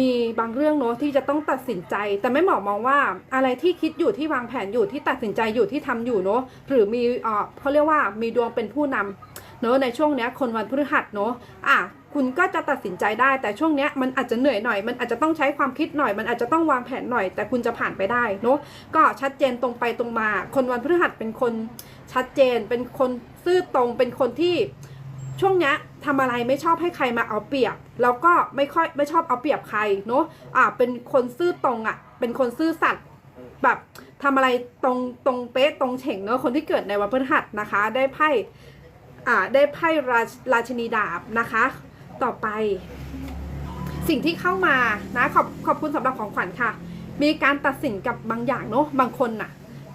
มีบางเรื่องเนอะที่จะต้องตัดสินใจ แต่ไม่หมอมองว่าอะไรที่คิดอยู่ที่วางแผนอยู่ที่ตัดสินใจอยู่ที่ทำอยู่เนอะหรือมีเออเขาเรียกว่ามีดวงเป็นผู้นำเนอะในช่วงเนี้ยคนวันพฤหัสเนอะอะคุณก็จะตัดสินใจได้ แต่ช่วงเนี้ยมันอาจจะเหนื่อยหน่อย มันอาจจะต้องใช้ความคิดหน่อย มันอาจจะต้องวางแผนหน่อย แต่คุณจะผ่านไปได้เนอะก็ชัดเจนตรงไปตรงมา คนวันพฤหัสเป็นคนชัดเจนเป็นคนซื่อตรงเป็นคนที่ ช่วงเนี้ยทำอะไรไม่ชอบให้ใครมาเอาเปรียบ แล้วก็ไม่ค่อยไม่ชอบเอาเปรียบใครเนาะอ่าเป็นคนซื่อตรงอะ เป็นคนซื่อสัตย์แบบทำอะไรตรงตรงเป๊ะตรงเฉ่งเนาะคนที่เกิดในวันพฤหัสนะคะ ได้ไพ่อ่าได้ไพ่ราชราชินีดาบนะคะ ต่อไป สิ่งที่เข้ามานะขอบขอบคุณสำหรับของขวัญค่ะ มีการตัดสินกับบางอย่างเนาะบางคนน่ะ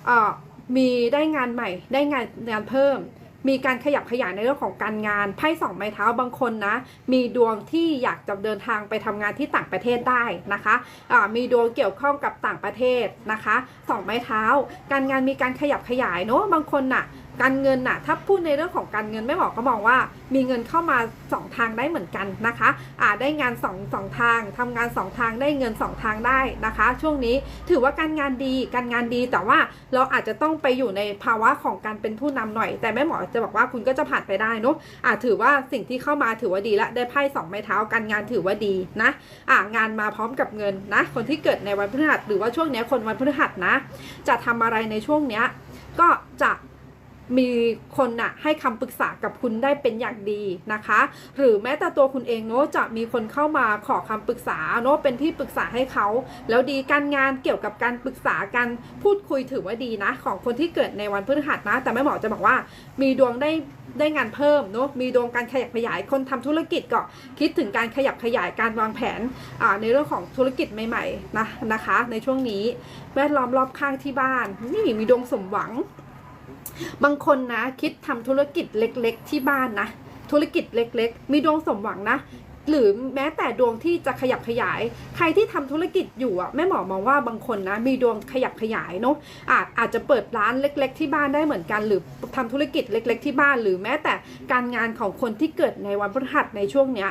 เอ่อมีได้งานใหม่ ได้งานงานเพิ่ม มีการขยับขยายในเรื่องของการงานไพ่สองไม้เท้าบางคนนะ มีดวงที่อยากจะเดินทางไปทำงานที่ต่างประเทศได้นะคะะมีดวงเกี่ยวข้องกับต่างประเทศนะคะสองไม้เท้า การงานมีการขยับขยายเนาะบางคนน่ะ การเงินน่ะถ้าพูดในเรื่องของการเงินไม่หมอก็มองว่ามีเงินเข้ามา 2 ทางได้เหมือนกันนะคะอ่าได้งาน2งทางทำงาน 2 ทางได้เงิน 2 ทางได้นะคะ ช่วงนี้ถือว่าการงานดีการงานดีแต่ว่าเราอาจจะต้องไปอยู่ในภาวะของการเป็นผู้นำหน่อย แต่แม่หมอจะบอกว่าคุณก็จะผ่านไปได้เนาะอ่าถือว่าสิ่งที่เข้ามาถือว่าดีละได้ไพ่สองไม้เท้าการงานถือว่าดีนะอ่างานมาพร้อมกับเงินนะคนที่เกิดในวันพฤหัสหรือว่าช่วงนี้คนวันพฤหัสนะ จะทำอะไรในช่วงเนี้ยก็จะ มีคนน่ะให้คำปรึกษากับคุณได้เป็นอย่างดีนะคะ หรือแม้แต่ตัวคุณเองเนาะจะมีคนเข้ามาขอคำปรึกษาเนาะเป็นที่ปรึกษาให้เขา แล้วดีการงานเกี่ยวกับการปรึกษาการพูดคุยถือว่าดีนะ ของคนที่เกิดในวันพฤหัสนะ แต่แม่หมอจะบอกว่า มีดวงได้ได้งานเพิ่มเนาะมีดวงการขยับขยายคนทำธุรกิจก็คิดถึงการขยับขยายการวางแผนในเรื่องของธุรกิจใหม่ๆนะนะคะ ในช่วงนี้แวดล้อมรอบข้างที่บ้านนี่มีดวงสมหวัง บางคนนะคิดทำธุรกิจเล็ก ๆ ที่บ้านนะ ธุรกิจเล็ก ๆ มีดวงสมหวังนะ หรือแม้แต่ดวงที่จะขยับขยาย ใครที่ทำธุรกิจอยู่อะแม่หมอมองว่าบางคนนะ มีดวงขยับขยายเนาะอาจอาจจะเปิดร้านเล็ก ๆ ที่บ้านได้เหมือนกัน หรือทำธุรกิจเล็ก ๆ ที่บ้าน หรือแม้แต่การงานของคนที่เกิดในวันพฤหัสในช่วงเนี้ย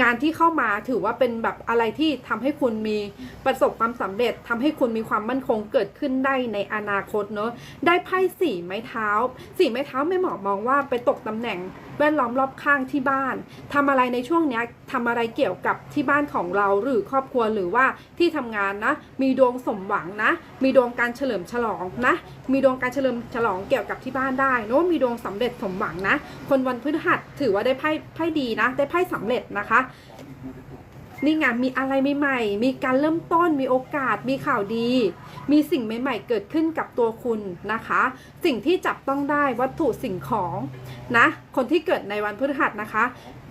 งานที่เข้ามาถือว่าเป็นแบบอะไรที่ทำให้คุณมีประสบความสำเร็จทำให้คุณมีความมั่นคงเกิดขึ้นได้ในอนาคตเนอะได้ไพ่สี่ไม้เท้าสี่ไม้เท้าไม่หมอมองว่าไปตกตำแหน่งแวดล้อมรอบข้างที่บ้านทำอะไรในช่วงเนี้ยทำอะไรเกี่ยวกับที่บ้านของเราหรือครอบครัวหรือว่าที่ทำงานนะ มีดวงสมหวังนะ มีดวงการเฉลิมฉลองนะ มีดวงการเฉลิมฉลองเกี่ยวกับที่บ้านได้เนอะมีดวงสำเร็จสมหวังนะ คนวันพฤหัสถือว่าได้ไพ่ไพ่ดีนะ ได้ไพ่สำเร็จนะคะ นี่ไงมีอะไรใหม่ๆ มีการเริ่มต้นมีโอกาสมีข่าวดี มีสิ่งใหม่ ๆ เกิดขึ้นกับตัวคุณนะคะ สิ่งที่จับต้องได้วัตถุสิ่งของนะ คนที่เกิดในวันพฤหัสนะคะ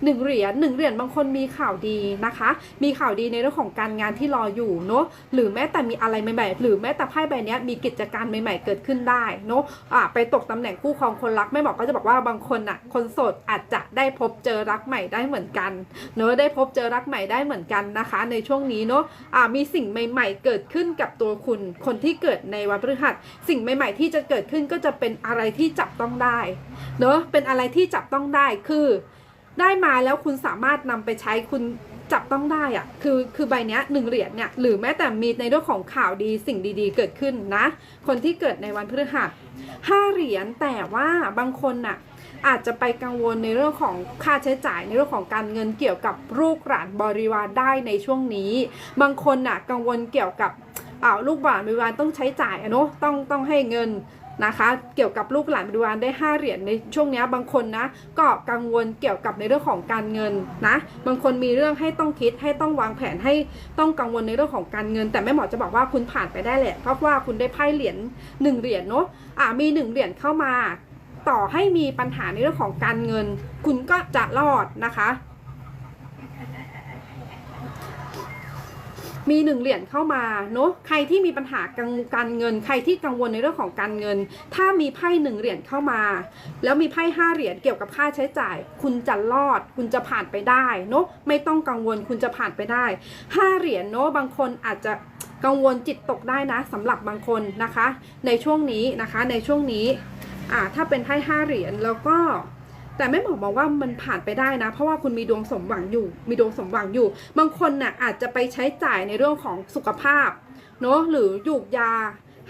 หนึ่งเหรียญหนึ่งเหรียญบางคนมีข่าวดีนะคะ มีข่าวดีในเรื่องของการงานที่รออยู่เนาะหรือแม้แต่มีอะไรใหม่ๆ หรือแม้แต่ไพ่ใบนี้มีกิจการใหม่ ๆ เกิดขึ้นได้เนาะอ่าไปตกตำแหน่งคู่ครองคนรักแม่บอกก็จะบอกว่าบางคนอะคนโสดอาจจะได้พบเจอรักใหม่ได้เหมือนกันเนอะได้พบเจอรักใหม่ได้เหมือนกันนะคะ ในช่วงนี้เนอะอ่ามีสิ่งใหม่ ๆ เกิดขึ้นกับตัวคุณคนที่เกิดในวันพฤหัสสิ่งใหม่ ๆ ที่จะเกิดขึ้นก็จะเป็นอะไรที่จับต้องได้เนอะเป็นอะไรที่จับต้องได้คือ ได้มาแล้วคุณสามารถนำไปใช้คุณจับต้องได้อะคือคือใบเนี้ยหนึ่งเหรียญเนี่ยหรือแม้แต่มีในเรื่องของข่าวดีสิ่งดีๆ เกิดขึ้นนะ คนที่เกิดในวันพฤหัสห้าเหรียญแต่ว่าบางคนน่ะอาจจะไปกังวลในเรื่องของค่าใช้จ่ายในเรื่องของการเงินเกี่ยวกับลูกหลานบริวารได้ในช่วงนี้ บางคนน่ะกังวลเกี่ยวกับอ่าลูกหลานบริวารต้องใช้จ่ายอะเนาะต้องต้องให้เงิน นะคะ เกี่ยวกับลูกหลานบริวารได้ 5 เหรียญในช่วงนี้บางคนนะก็กังวลเกี่ยวกับในเรื่องของการเงินนะบางคนมีเรื่องให้ต้องคิดให้ต้องวางแผนให้ต้องกังวลในเรื่องของการเงิน แต่แม่หมอจะบอกว่าคุณผ่านไปได้แหละ เพราะว่าคุณได้ไพ่เหรียญหนึ่งเหรียญเนาะอ่ามีหนึ่งเหรียญเข้ามา ต่อให้มีปัญหาในเรื่องของการเงิน คุณก็จะรอดนะคะ มีหนึ่งเหรียญเข้ามาเนาะใครที่มีปัญหาการเงิน ใครที่กังวลในเรื่องของการเงิน ถ้ามีไพ่หนึ่งเหรียญเข้ามา แล้วมีไพ่ห้าเหรียญเกี่ยวกับค่าใช้จ่าย คุณจะรอด คุณจะผ่านไปได้เนาะไม่ต้องกังวลคุณจะผ่านไปได้ห้าเหรียญเนาะบางคนอาจจะกังวลจิตตกได้นะสำหรับบางคนนะคะ ในช่วงนี้นะคะในช่วงนี้อ่าถ้าเป็นไพ่ห้าเหรียญแล้วก็ แต่แม่หมอมองว่ามันผ่านไปได้นะ เพราะว่าคุณมีดวงสมหวังอยู่ มีดวงสมหวังอยู่ บางคนน่ะอาจจะไปใช้จ่ายในเรื่องของสุขภาพเนาะหรือหยูกยา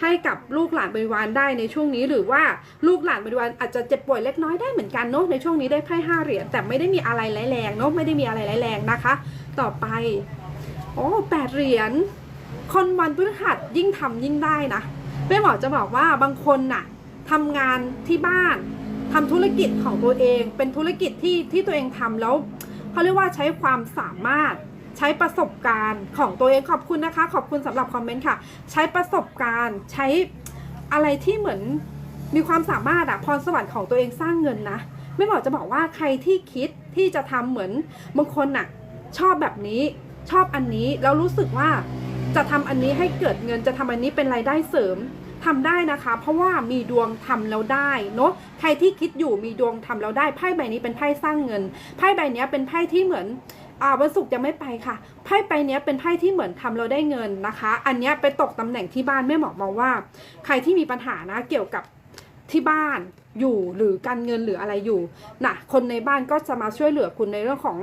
ให้กับลูกหลานบริวารได้ในช่วงนี้ หรือว่าลูกหลานบริวารอาจจะเจ็บป่วยเล็กน้อยได้เหมือนกันเนาะในช่วงนี้ได้ไพ่ห้าเหรียญแต่ไม่ได้มีอะไรร้ายแรงเนาะไม่ได้มีอะไรร้ายแรงนะคะ ต่อไปโอ้แปดเหรียญคนวันพฤหัสยิ่งทำยิ่งได้นะแม่หมอจะบอกว่าบางคนน่ะทำงานที่บ้าน ทำธุรกิจของตัวเอง เป็นธุรกิจที่ที่ตัวเองทำแล้วเขาเรียกว่าใช้ความสามารถใช้ประสบการณ์ของตัวเองขอบคุณนะคะ ขอบคุณสำหรับคอมเมนต์ค่ะ ใช้ประสบการณ์ใช้อะไรที่เหมือนมีความสามารถอะพรสวรรค์ของตัวเองสร้างเงินนะ ไม่บอกจะบอกว่าใครที่คิดที่จะทำเหมือนบางคนน่ะชอบแบบนี้ชอบอันนี้แล้วรู้สึกว่าจะทำอันนี้ให้เกิดเงินจะทำอันนี้เป็นรายได้เสริม ทำได้นะคะ เพราะว่ามีดวงทำแล้วได้เนาะใครที่คิดอยู่มีดวงทำแล้วได้ไพ่ใบนี้เป็นไพ่สร้างเงินไพ่ใบนี้เป็นไพ่ที่เหมือนอ่าวันศุกร์ยังไม่ไปค่ะไพ่ใบนี้เป็นไพ่ที่เหมือนทำเราได้เงินนะคะ อันนี้ไปตกตำแหน่งที่บ้านแม่หมอมองว่า ใครที่มีปัญหานะเกี่ยวกับที่บ้านอยู่หรือการเงินหรืออะไรอยู่นะคนในบ้านก็จะมาช่วยเหลือคุณในเรื่องของ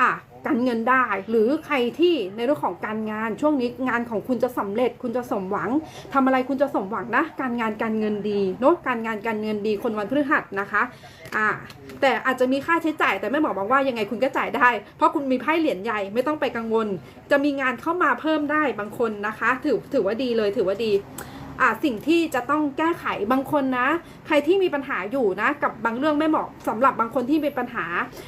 อะ การเงินได้ หรือใครที่ในเรื่องของการงานช่วงนี้งานของคุณจะสำเร็จ คุณจะสมหวังทำอะไรคุณจะสมหวังนะ การงานการเงินดีเนาะการงานการเงินดีคนวันพฤหัสนะคะอ่าแต่อาจจะมีค่าใช้จ่าย แต่แม่หมอบอกว่ายังไงคุณก็จ่ายได้ เพราะคุณมีไพ่เหรียญใหญ่ไม่ต้องไปกังวล จะมีงานเข้ามาเพิ่มได้บางคนนะคะ ถือถือว่าดีเลยถือว่าดี สิ่งที่จะต้องแก้ไขบางคนนะ ใครที่มีปัญหาอยู่นะ กับบางเรื่องไม่เหมาะสำหรับบางคนที่มีปัญหา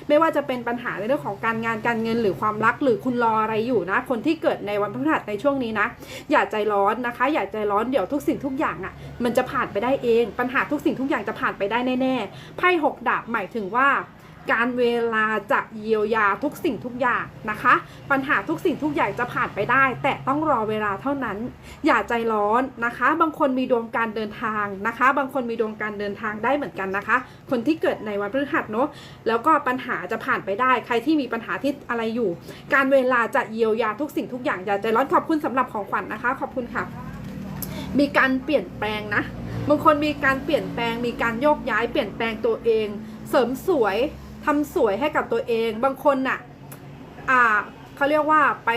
ไม่ว่าจะเป็นปัญหาในเรื่องของการงานการเงินหรือความรักหรือคุณรออะไรอยู่นะ คนที่เกิดในวันพฤหัสในช่วงนี้นะ อย่าใจร้อนนะคะ อย่าใจร้อนเดี๋ยวทุกสิ่งทุกอย่างอะ่ะ มันจะผ่านไปได้เอง ปัญหาทุกสิ่งทุกอย่างจะผ่านไปได้แน่ๆไพ่หกดาบหมายถึงว่า การเวลาจะเยียวยาทุกสิ่งทุกอย่างนะคะ ปัญหาทุกสิ่งทุกอย่างจะผ่านไปได้ แต่ต้องรอเวลาเท่านั้น อย่าใจร้อนนะคะ บางคนมีดวงการเดินทางนะคะ บางคนมีดวงการเดินทางได้เหมือนกันนะคะ คนที่เกิดในวันพฤหัสเนาะแล้วก็ปัญหาจะผ่านไปได้ ใครที่มีปัญหาที่อะไรอยู่ การเวลาจะเยียวยาทุกสิ่งทุกอย่างอย่าใจร้อนขอบคุณสำหรับของขวัญนะคะ ขอบคุณค่ะ มีการเปลี่ยนแปลงนะบางคนมีการเปลี่ยนแปลง มีการโยกย้ายเปลี่ยนแปลงตัวเอง เสริมสวย ทำสวยให้กับตัวเอง บางคนน่ะอ่าเขาเรียกว่าไป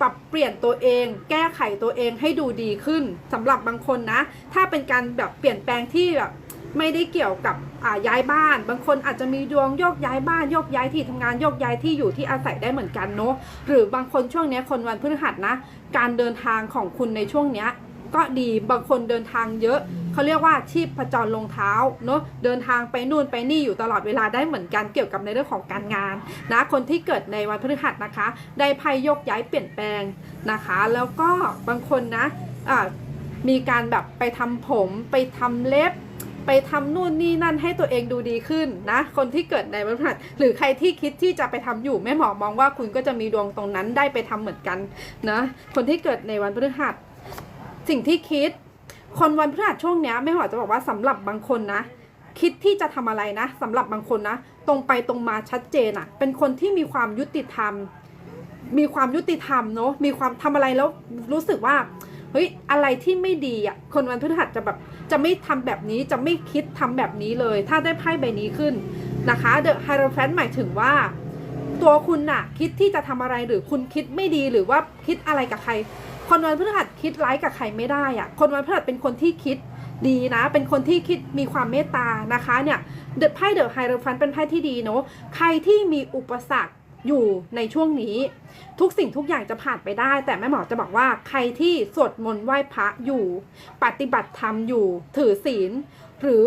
ปรับเปลี่ยนตัวเอง แก้ไขตัวเองให้ดูดีขึ้นสำหรับบางคนนะ ถ้าเป็นการแบบเปลี่ยนแปลงที่แบบไม่ได้เกี่ยวกับอ่าย้ายบ้าน บางคนอาจจะมีดวงโยกย้ายบ้านโยกย้ายที่ทำงานโยกย้ายที่อยู่ที่อาศัยได้เหมือนกันเนาะหรือบางคนช่วงนี้คนวันพฤหัสนะ การเดินทางของคุณในช่วงเนี้ยก็ดีบางคนเดินทางเยอะ เขาเรียกว่าชีพผจรลงเท้าเนอะเดินทางไปนู่นไปนี่อยู่ตลอดเวลาได้เหมือนกันเกี่ยวกับในเรื่องของการงานนะคนที่เกิดในวันพฤหัสนะคะ ได้ไพ่ยกย้ายเปลี่ยนแปลงนะคะ แล้วก็บางคนนะมีการแบบไปทำผมไปทำเล็บไปทำนู่นนี่นั่นให้ตัวเองดูดีขึ้นนะ คนที่เกิดในวันพฤหัสหรือใครที่คิดที่จะไปทำอยู่แม่หมอมองว่าคุณก็จะมีดวงตรงนั้นได้ไปทำเหมือนกันนะคนที่เกิดในวันพฤหัสสิ่งที่คิด คนวันพฤหัสช่วงเนี้ยไม่หอจะบอกว่าสำหรับบางคนนะ คิดที่จะทำอะไรนะสำหรับบางคนนะ ตรงไปตรงมาชัดเจนอะเป็นคนที่มีความยุติธรรม มีความยุติธรรมเนาะมีความทำอะไรแล้วรู้สึกว่าเฮ้ยอะไรที่ไม่ดีอะคนวันพฤหัสจะแบบจะไม่ทำแบบนี้จะไม่คิดทำแบบนี้เลย ถ้าได้ไพ่ใบนี้ขึ้นนะคะเดอะไฮโรแฟนหมายถึงว่า ตัวคุณน่ะ คิดที่จะทำอะไรหรือคุณคิดไม่ดีหรือว่าคิดอะไรกับใคร คนวันพฤหัสคิดร้ายกับใครไม่ได้อะคนวันพฤหัสเป็นคนที่คิดดีนะ เป็นคนที่คิดมีความเมตตานะคะเนี่ยเดอะไพ่เดอะไฮโรฟันเป็นไพ่ที่ดีเนาะใครที่มีอุปสรรคอยู่ในช่วงนี้ ทุกสิ่งทุกอย่างจะผ่านไปได้ แต่แม่หมอจะบอกว่าใครที่สวดมนต์ไหว้พระอยู่ ปฏิบัติธรรมอยู่ ถือศีล หรือ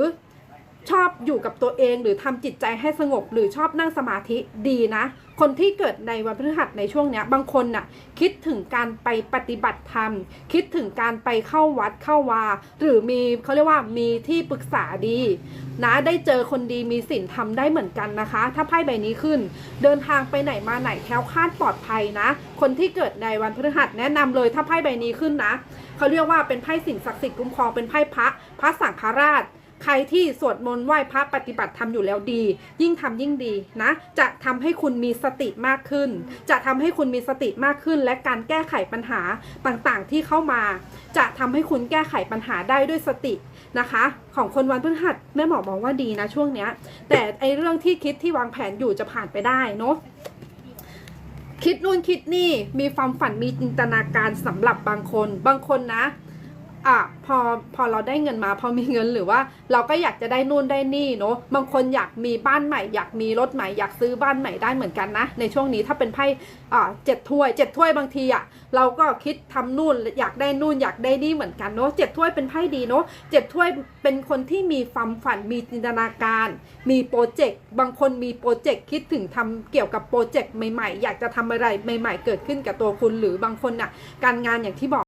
ชอบอยู่กับตัวเองหรือทำจิตใจให้สงบ หรือชอบนั่งสมาธิดีนะ คนที่เกิดในวันพฤหัสในช่วงเนี้ยบางคนน่ะคิดถึงการไปปฏิบัติธรรม คิดถึงการไปเข้าวัดเข้าวา หรือมีเขาเรียกว่ามีที่ปรึกษาดี นะได้เจอคนดีมีสินทำได้เหมือนกันนะคะ ถ้าไพ่ใบนี้ขึ้น เดินทางไปไหนมาไหนแคล้วคลาดปลอดภัยนะ คนที่เกิดในวันพฤหัสแนะนำเลยถ้าไพ่ใบนี้ขึ้นนะเขาเรียกว่าเป็นไพ่สิ่งศักดิ์สิทธิ์คุ้มครองเป็นไพ่พระพระสังฆราช ใครที่สวดมนต์ไหว้พระปฏิบัติธรรมอยู่แล้วดี ยิ่งทำยิ่งดีนะ จะทำให้คุณมีสติมากขึ้น จะทำให้คุณมีสติมากขึ้น และการแก้ไขปัญหาต่างๆที่เข้ามา จะทำให้คุณแก้ไขปัญหาได้ด้วยสตินะคะ ของคนวันพฤหัสแม่หมอมองว่าดีนะช่วงเนี้ย แต่ไอเรื่องที่คิดที่วางแผนอยู่จะผ่านไปได้เนาะคิดนู่นคิดนี่มีความฝันมีจินตนาการสำหรับบางคน บางคนนะ อะพอพอเราได้เงินมาพอมีเงินหรือว่า เราก็อยากจะได้นู่นได้นี่เนาะบางคนอยากมีบ้านใหม่ อยากมีรถใหม่อยากซื้อบ้านใหม่ได้เหมือนกันนะ ในช่วงนี้ถ้าเป็นไพ่อ่าเจ็ดถ้วยเจ็ดถ้วยบางทีอะเราก็คิดทำนู่นอยากได้นู่นอยากได้นี่เหมือนกันเนาะเจ็ดถ้วยเป็นไพ่ดีเนาะเจ็ดถ้วยเป็นคนที่มีความฝันมีจินตนาการ มีโปรเจกต์บางคนมีโปรเจกต์คิดถึงทำเกี่ยวกับโปรเจกต์ใหม่ๆ อยากจะทำอะไรใหม่ ๆ เกิดขึ้นกับตัวคุณหรือบางคนน่ะการงานอย่างที่บอก